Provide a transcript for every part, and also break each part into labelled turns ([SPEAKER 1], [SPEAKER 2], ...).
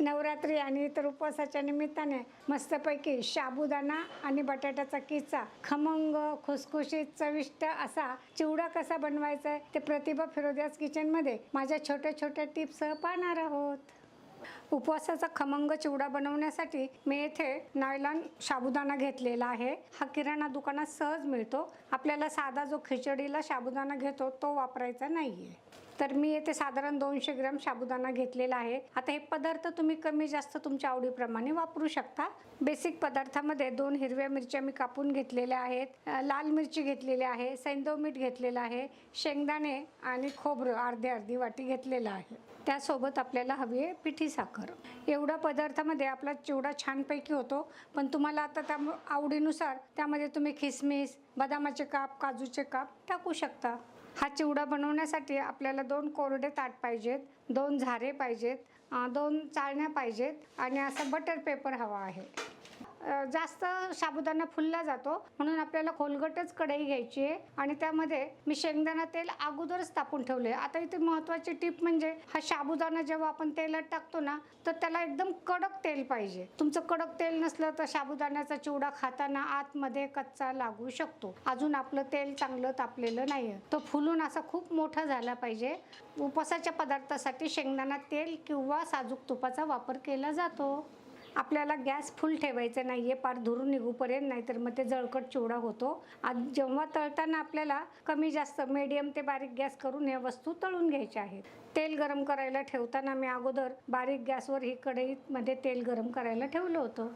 [SPEAKER 1] नवरात्री आणि इतर उपवासाच्या निमित्ताने मस्तपैकी साबुदाणा आणि बटाट्याचा किचा खमंग खुसखुशीत चविष्ट असा चिवडा कसा बनवायचा आहे ते प्रतिभा फिरोदियास किचनमध्ये माझ्या छोट्या छोट्या टिप्ससह पाहणार आहोत. उपवासाचा खमंग चिवडा बनवण्यासाठी मी येथे नायलॉन साबुदाणा घेतलेला आहे. हा किराणा दुकानात सहज मिळतो. आपल्याला साधा जो खिचडीला साबुदाणा घेतो तो वापरायचा नाही आहे तर मी येथे साधारण दोनशे ग्रॅम साबुदाणा घेतलेला आहे. आता हे पदार्थ तुम्ही कमी जास्त तुमच्या आवडीप्रमाणे वापरू शकता. बेसिक पदार्थामध्ये दोन हिरव्या मिरच्या मी कापून घेतलेल्या आहेत. लाल मिरची घेतलेली आहे सैंदव मीठ घेतलेलं आहे शेंगदाणे आणि खोबरं अर्धे अर्धी वाटी घेतलेलं आहे. त्यासोबत आपल्याला हवी आहे पिठी साखर. एवढ्या पदार्थामध्ये आपला चिवडा छानपैकी होतो पण तुम्हाला आता त्या आवडीनुसार त्यामध्ये तुम्ही खिसमिस बदामाचे काप काजूचे काप टाकू शकता. हा चिवडा बनवण्यासाठी आपल्याला दोन कोरडे ताट पाहिजेत दोन झारे पाहिजेत दोन चाळण्या पाहिजेत आणि असा बटर पेपर हवा आहे. जास्त साबुदाणा फुलला जातो. म्हणून आपल्याला खोलगटच कढई घ्यायची आहे. आणि त्यामध्ये मी शेंगदाणा तेल अगोदरच तापून ठेवले आता इथे महत्त्वाची टीप म्हणजे हा साबुदाणा जेव्हा आपण तेलात टाकतो ना तर त्याला एकदम कडक तेल पाहिजे. तुमचं कडक तेल नसलं तर साबुदाण्याचा चिवडा खाताना आतमध्ये कच्चा लागू शकतो. अजून आपलं तेल चांगलं तापलेलं नाही आहे तो फुलून असा खूप मोठा झाला पाहिजे. उपवासाच्या पदार्थासाठी शेंगदाणा तेल किंवा साजूक तुपाचा वापर केला जातो. आपल्याला गॅस फुल ठेवायचा नाही आहे पार धुरून निघूपर्यंत नाहीतर मग ते जळकट चिवडा होतो. आज जेव्हा तळताना आपल्याला कमी जास्त मीडियम ते बारीक गॅस करून ह्या वस्तू तळून घ्यायच्या आहेत. तेल गरम करायला ठेवताना मी अगोदर बारीक गॅसवर ही कढईमध्ये तेल गरम करायला ठेवलं होतं.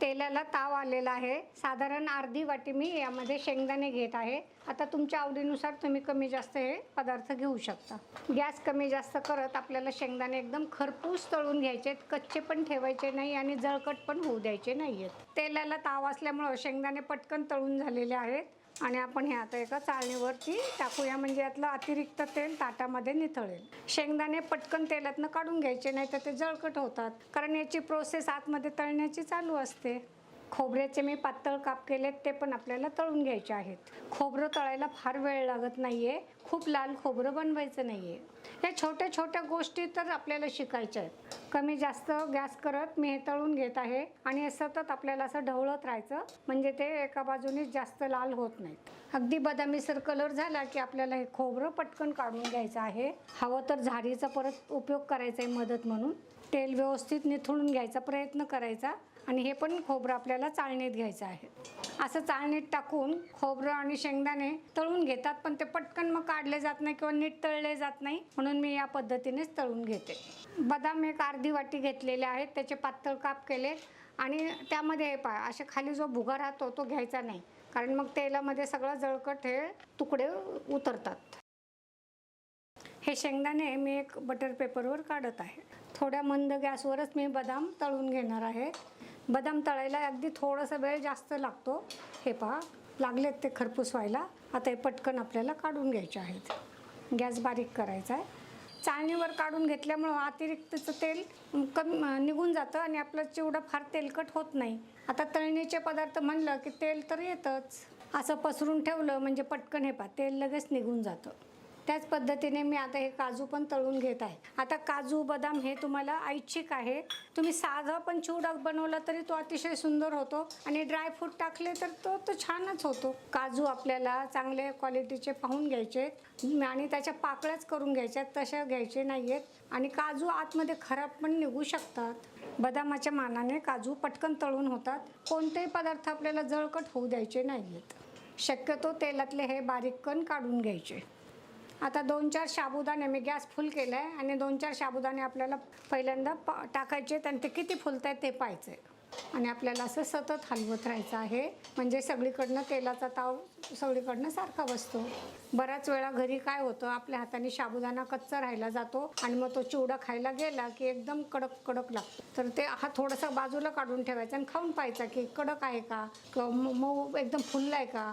[SPEAKER 1] तेलाला ताव आलेला आहे. साधारण अर्धी वाटी मी यामध्ये शेंगदाणे घेत आहे. आता तुमच्या आवडीनुसार तुम्ही कमी जास्त हे पदार्थ घेऊ शकता. गॅस कमी जास्त करत आपल्याला शेंगदाणे एकदम खरपूस तळून घ्यायचे आहेत. कच्चे पण ठेवायचे नाही आणि जळकट पण होऊ द्यायचे नाही आहेत तेलाला ताव असल्यामुळं शेंगदाणे पटकन तळून झालेले आहेत. आणि आपण हे आता एका चाळणीवरती टाकूया. म्हणजे यातलं अतिरिक्त तेल ताटामध्ये निथळेल. शेंगदाणे पटकन तेलातनं काढून घ्यायचे नाही तर ते जळकट होतात. कारण याची प्रोसेस आतमध्ये तळण्याची चालू असते. खोबऱ्याचे मी पातळ काप केलेत ते पण आपल्याला तळून घ्यायचे आहेत. खोबरं तळायला फार वेळ लागत नाहीये. खूप लाल खोबरं बनवायचं नाहीये. या छोट्या छोट्या गोष्टी तर आपल्याला शिकायच्या आहेत. कमी जास्त गॅस करत मी हे तळून घेत आहे आणि हे सतत आपल्याला असं ढवळत राहायचं म्हणजे ते एका बाजूने जास्त लाल होत नाहीत. अगदी बदामीसर कलर झाला की आपल्याला हे खोबरं पटकन काढून घ्यायचं आहे. हवं तर झारीचा परत उपयोग करायचा आहे मदत म्हणून. तेल व्यवस्थित निथळून घ्यायचा प्रयत्न करायचा आणि हे पण खोबरं आपल्याला चाळणीत घ्यायचं आहे. असं चाळणीत टाकून खोबरं आणि शेंगदाणे तळून घेतात पण ते पटकन मग काढले जात नाही किंवा नीट तळले जात नाही म्हणून मी या पद्धतीनेच तळून घेते. बदाम एक अर्धी वाटी घेतलेले आहेत त्याचे पातळ काप केले आणि त्यामध्ये हे पाय असे खाली जो भुगा राहतो तो घ्यायचा नाही कारण मग तेलामध्ये सगळं जळकट हे तुकडे उतरतात. हे शेंगदाणे मी एक बटर पेपरवर काढत आहे. थोड्या मंद गॅसवरच मी बदाम तळून घेणार आहे. बदाम तळायला अगदी थोडासा वेळ जास्त लागतो. हे पहा लागलेत ते खरपूस व्हायला. आता हे पटकन आपल्याला काढून घ्यायचे आहेत. गॅस बारीक करायचा आहे. चाळणीवर काढून घेतल्यामुळं अतिरिक्तचं तेल कमी निघून जातं आणि आपलं चिवडा फार तेलकट होत नाही. आता तळणीचे पदार्थ म्हणलं की तेल तर येतच. असं पसरून ठेवलं म्हणजे पटकन हे पा तेल लगेच निघून जातं. त्याच पद्धतीने मी आता हे काजू पण तळून घेत आहे. आता काजू बदाम हे तुम्हाला ऐच्छिक आहे. तुम्ही साधं पण चिवडा बनवला तरी तो अतिशय सुंदर होतो आणि ड्रायफ्रूट टाकले तर तो तो छानच होतो. काजू आपल्याला चांगले क्वालिटीचे पाहून घ्यायचे आणि त्याच्या पाकळ्याच करून घ्यायच्या तशा घ्यायचे नाही आहेत आणि काजू आतमध्ये खराब पण निघू शकतात. बदामाच्या मानाने काजू पटकन तळून होतात. कोणतेही पदार्थ आपल्याला जळकट होऊ द्यायचे नाही आहेत शक्यतो तेलातले हे बारीक कण काढून घ्यायचे. आता दोन चार साबुदाणे मी गॅस फुल केला आहे आणि दोन चार साबुदाणे आपल्याला पहिल्यांदा प टाकायचे आणि ते किती फुलत आहेत ते पाहायचं आहे आणि आपल्याला असं सतत हलवत राहायचं आहे. म्हणजे सगळीकडनं तेलाचा ताव सगळीकडनं सारखा बसतो. बऱ्याच वेळा घरी काय होतं आपल्या हाताने साबुदाणा कच्चा राहिला जातो आणि मग तो चिवडा खायला गेला की एकदम कडक कडक लागतो. तर ते हा थोडासा बाजूला काढून ठेवायचा आणि खाऊन पाहायचा की कडक आहे का किंवा मऊ मऊ एकदम फुलला आहे का.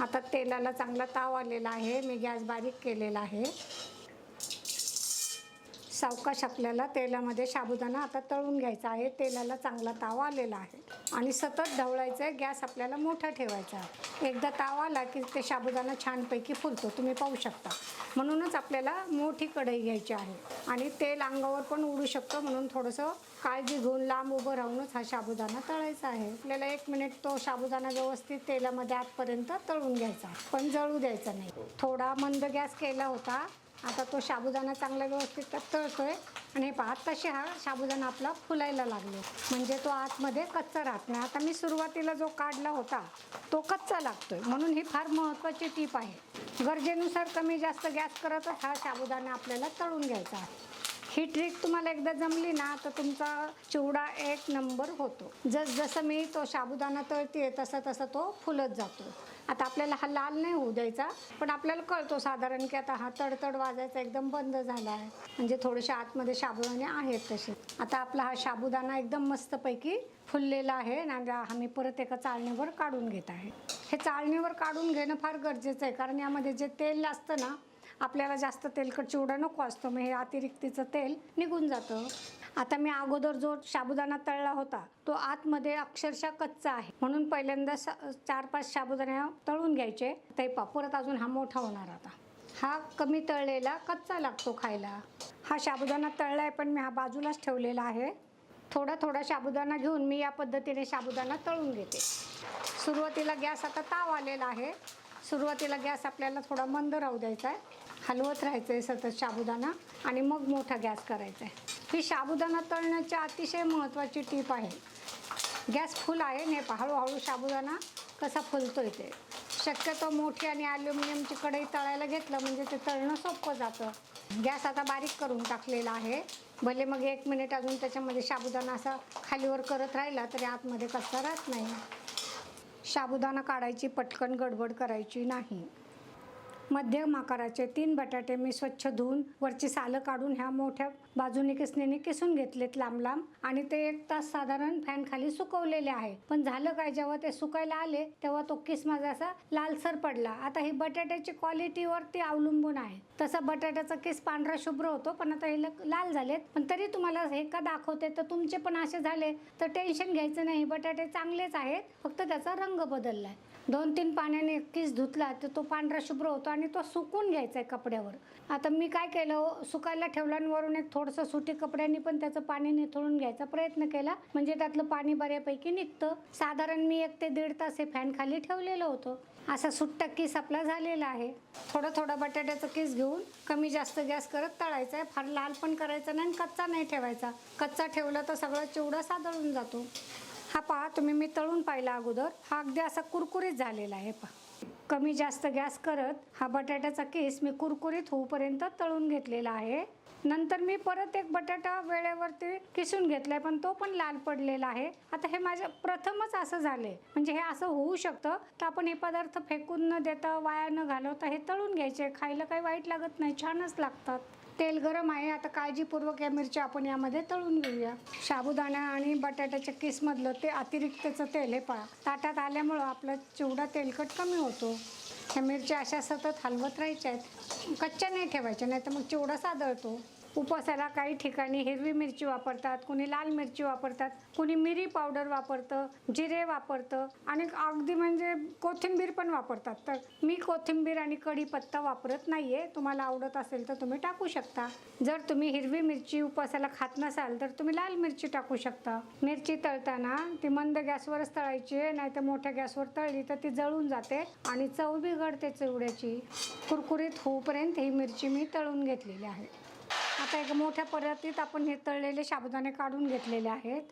[SPEAKER 1] आता तेलाला चांगला ताव आलेला आहे. मी गॅस बारीक केलेला आहे. सावकाश आपल्याला तेलामध्ये साबुदाणा आता तळून घ्यायचा आहे. तेलाला चांगला ताव आलेला आहे. आणि सतत ढवळायचं आहे. गॅस आपल्याला मोठा ठेवायचा आहे. एकदा ताव आला की ते साबुदाणा छानपैकी फुलतो. तुम्ही पाहू शकता. म्हणूनच आपल्याला मोठी कढई घ्यायची आहे. आणि तेल अंगावर पण उडू शकतं. म्हणून थोडंसं काळजी घेऊन लांब उभं राहूनच हा साबुदाणा तळायचा आहे. आपल्याला एक मिनिट तो साबुदाणा व्यवस्थित तेलामध्ये आतपर्यंत तळून घ्यायचा पण जळू द्यायचा नाही. थोडा मंद गॅस केला होता. आता तो साबुदाणा चांगला व्यवस्थित तळतो तळतोय. आणि हे पहा तसे हा साबुदाणा आपला फुलायला लागले. म्हणजे तो आतमध्ये कच्चा राहत नाही. आता मी सुरुवातीला जो काढला होता तो कच्चा लागतोय. म्हणून ही फार महत्त्वाची टीप आहे. गरजेनुसार कमी जास्त गॅस करत हा साबुदाणा आपल्याला तळून घ्यायचा आहे. ही ट्रिक तुम्हाला एकदा जमली ना तर तुमचा चिवडा एक नंबर होतो. जस जसं मी तो साबुदाणा तळते तसा तसा तो फुलत जातो. आता आपल्याला हा लाल नाही होऊ द्यायचा पण आपल्याला कळतो साधारण की आता हा तडतड वाजायचा एकदम बंद झाला आहे म्हणजे थोडेसे आतमध्ये साबुदाणे आहेत तसे. आता आपला हा साबुदाणा एकदम मस्तपैकी फुललेला आहे आणि आम्ही परत एका चाळणीवर काढून घेत आहे. हे चाळणीवर काढून घेणं फार गरजेचं आहे कारण यामध्ये जे तेल असतं ना आपल्याला जास्त तेलकट चिवडा नको असतो मग हे अतिरिक्तीचं तेल निघून जातं. आता मी अगोदर जो साबुदाणा तळला होता तो आतमध्ये अक्षरशः कच्चा आहे. म्हणून पहिल्यांदा चार पाच साबुदाणा तळून घ्यायचे. ते परत अजून हा मोठा होणार आता. हा कमी तळलेला कच्चा लागतो खायला. हा साबुदाणा तळला आहे पण मी हा बाजूलाच ठेवलेला आहे. थोडा थोडा साबुदाणा घेऊन मी या पद्धतीने साबुदाणा तळून घेते. सुरुवातीला गॅस आता ताव आलेला आहे. सुरुवातीला गॅस आपल्याला थोडा मंद राहू द्यायचा आहे. हलवत राहायचं आहे सतत साबुदाणा आणि मग मोठा गॅस करायचा आहे ही साबुदाणा तळण्याची अतिशय महत्त्वाची टीप आहे. गॅस फुल आहे ने हळूहळू साबुदाणा कसा फुलतोय ते. शक्यतो मोठी आणि ॲल्युमिनियमची कढई तळायला घेतलं म्हणजे ते तळणं सोपं जातं. गॅस आता बारीक करून टाकलेला आहे. भले मग एक मिनिट अजून त्याच्यामध्ये साबुदाणा असा खालीवर करत राहिला तरी आतमध्ये कसा राहत नाही. साबुदाणा काढायची पटकन गडबड करायची नाही. मध्यम आकाराचे तीन बटाटे मी स्वच्छ धुवून वरची सालं काढून ह्या मोठ्या बाजूने किसणीने किसून घेतलेत लांब लांब. आणि ते एक तास साधारण फॅन खाली सुकवलेले आहे. पण झालं काय जेव्हा ते सुकायला आले तेव्हा तो किस माझा असा लालसर पडला. आता ही बटाट्याची क्वालिटीवरती अवलंबून आहे. तसा बटाट्याचा किस पांढरा शुभ्र होतो पण आता हे ल- लाल झालेत. पण तरी तुम्हाला हे का दाखवते? तर तुमचे पण असे झाले. तर टेन्शन घ्यायचं नाही. बटाटे चांगलेच आहेत. फक्त त्याचा रंग बदललाय. दोन तीन पाण्याने किस धुतला तर तो पांढरा शुभ्र होतो आणि तो सुकून घ्यायचा आहे कपड्यावर. आता मी काय केलं सुकायला ठेवला आणि वरून एक थोडंसं सुटी कपड्यांनी पण त्याचं पाणी निथळून घ्यायचा प्रयत्न केला. म्हणजे त्यातलं पाणी बऱ्यापैकी निघतं. साधारण मी एक ते दीड तास हे फॅन खाली ठेवलेलं होतं. असा सुट्टा किस आपला झालेला आहे. थोडं थोडं बटाट्याचं किस घेऊन कमी जास्त गॅस करत तळायचा आहे. फार लाल पण करायचा नाही आणि कच्चा नाही ठेवायचा. कच्चा ठेवला तर सगळं चिवडा सादळून जातो. हा पहा तुम्ही मी तळून पाहिला अगोदर. हा अगदी असा कुरकुरीत झालेला आहे पहा. कमी जास्त गॅस करत हा बटाट्याचा केस मी कुरकुरीत होऊपर्यंत तळून घेतलेला आहे. नंतर मी परत एक बटाटा वेळेवरती किसून घेतलाय पण तो पण लाल पडलेला आहे. आता हे माझ्या प्रथमच असं झाले म्हणजे हे असं होऊ शकतं तर आपण हे पदार्थ फेकून न देता वाया न घालवता हे तळून घ्यायचे. खायला काही वाईट लागत नाही छानच लागतात. तेल गरम आहे आता काळजीपूर्वक या मिरच्या आपण यामध्ये तळून घेऊया. साबुदाणा आणि बटाट्याच्या किसमधलं ते अतिरिक्तचं तेल हे पहा. ताटात आल्यामुळं आपला चिवडा तेलकट कमी होतो. ह्या मिरच्या अशा सतत हलवत राहायच्या आहेत. कच्च्या नाही ठेवायच्या नाही तर मग चिवडा सादळतो. उपवासाला काही ठिकाणी हिरवी मिरची वापरतात कुणी लाल मिरची वापरतात कुणी मिरी पावडर वापरतं जिरे वापरतं आणि अगदी म्हणजे कोथिंबीर पण वापरतात. तर मी कोथिंबीर आणि कढीपत्ता वापरत नाही आहे तुम्हाला आवडत असेल तर तुम्ही टाकू शकता. जर तुम्ही हिरवी मिरची उपवासाला खात नसाल तर तुम्ही लाल मिरची टाकू शकता. मिरची तळताना ती मंद गॅसवरच तळायची आहे नाही तर मोठ्या गॅसवर तळली तर ती जळून जाते आणि चव बिघडते चिवड्याची. कुरकुरीत होऊपर्यंत ही मिरची मी तळून घेतलेली आहे. आता एका मोठ्या परातीत आपण हे तळलेले साबुदाणे काढून घेतलेले आहेत.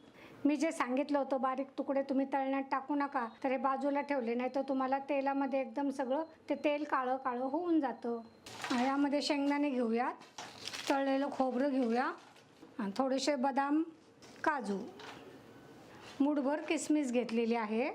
[SPEAKER 1] मी जे सांगितलं होतं बारीक तुकडे तुम्ही तळण्यात टाकू नका तर हे बाजूला ठेवले नाही तर तुम्हाला तेलामध्ये एकदम सगळं ते तेल काळं काळं होऊन जातं. यामध्ये शेंगदाणे घेऊयात तळलेलं खोबरं घेऊया आणि थोडेसे बदाम काजू. मूठभर किसमिस घेतलेली आहे.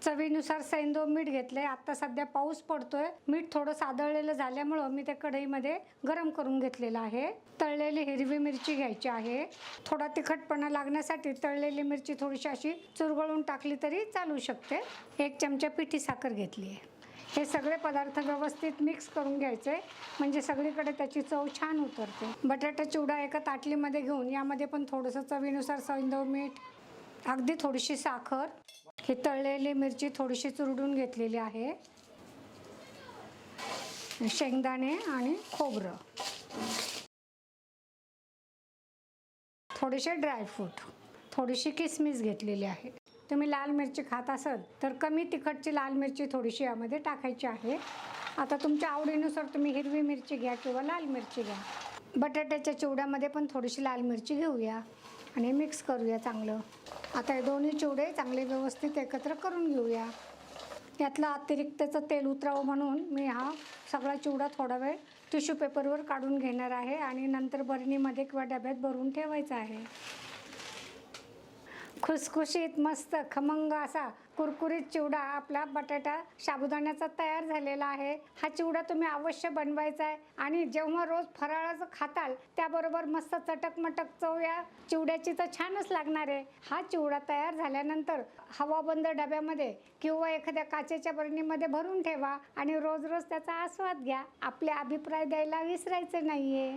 [SPEAKER 1] चवीनुसार सैंदो मीठ घेतलंय. आता सध्या पाऊस पडतोय. मीठ थोडं सादळलेलं झाल्यामुळं मी ते कढईमध्ये गरम करून घेतलेलं आहे. तळलेली हिरवी मिरची घ्यायची आहे. थोडा तिखटपणा लागण्यासाठी तळलेली मिरची थोडीशी अशी चुरगळून टाकली तरी चालू शकते. एक चमचा पिठी साखर घेतली आहे. हे सगळे पदार्थ व्यवस्थित मिक्स करून घ्यायचे. म्हणजे सगळीकडे त्याची चव छान उतरते. बटाटा चिवडा एका ताटलीमध्ये घेऊन यामध्ये पण थोडंसं चवीनुसार सैंदव मीठ अगदी थोडीशी साखर ही तळलेली मिरची थोडीशी चुरडून घेतलेली आहे. शेंगदाणे आणि खोबरं. थोडेसे ड्रायफ्रूट थोडीशी किसमिस घेतलेली आहे. तुम्ही लाल मिरची खात असाल तर कमी तिखटची लाल मिरची थोडीशी यामध्ये टाकायची आहे. आता तुमच्या आवडीनुसार तुम्ही हिरवी मिरची घ्या किंवा लाल मिरची घ्या. बटाट्याच्या चिवड्यामध्ये पण थोडीशी लाल मिरची घेऊया. आणि मिक्स करूया चांगलं. आता हे दोन्ही चिवडे चांगले व्यवस्थित एकत्र करून घेऊया. यातलं अतिरिक्तचं तेल उतरावं म्हणून मी हा सगळा चिवडा थोडा वेळ टिश्यू पेपरवर काढून घेणार आहे आणि नंतर बरणीमध्ये किंवा डब्यात भरून ठेवायचा आहे. खुसखुशीत मस्त खमंग असा कुरकुरीत चिवडा आपला बटाटा साबुदाण्याचा तयार झालेला आहे. हा चिवडा तुम्ही अवश्य बनवायचा आहे आणि जेव्हा रोज फराळाचं खाताल त्याबरोबर मस्त चटक मटक चव या चिवड्याची तर छानच लागणार आहे. हा चिवडा तयार झाल्यानंतर हवाबंद डब्यामध्ये किंवा एखाद्या काचेच्या बरणीमध्ये भरून ठेवा आणि रोज रोज त्याचा आस्वाद घ्या. आपले अभिप्राय द्यायला विसरायचे नाहीये.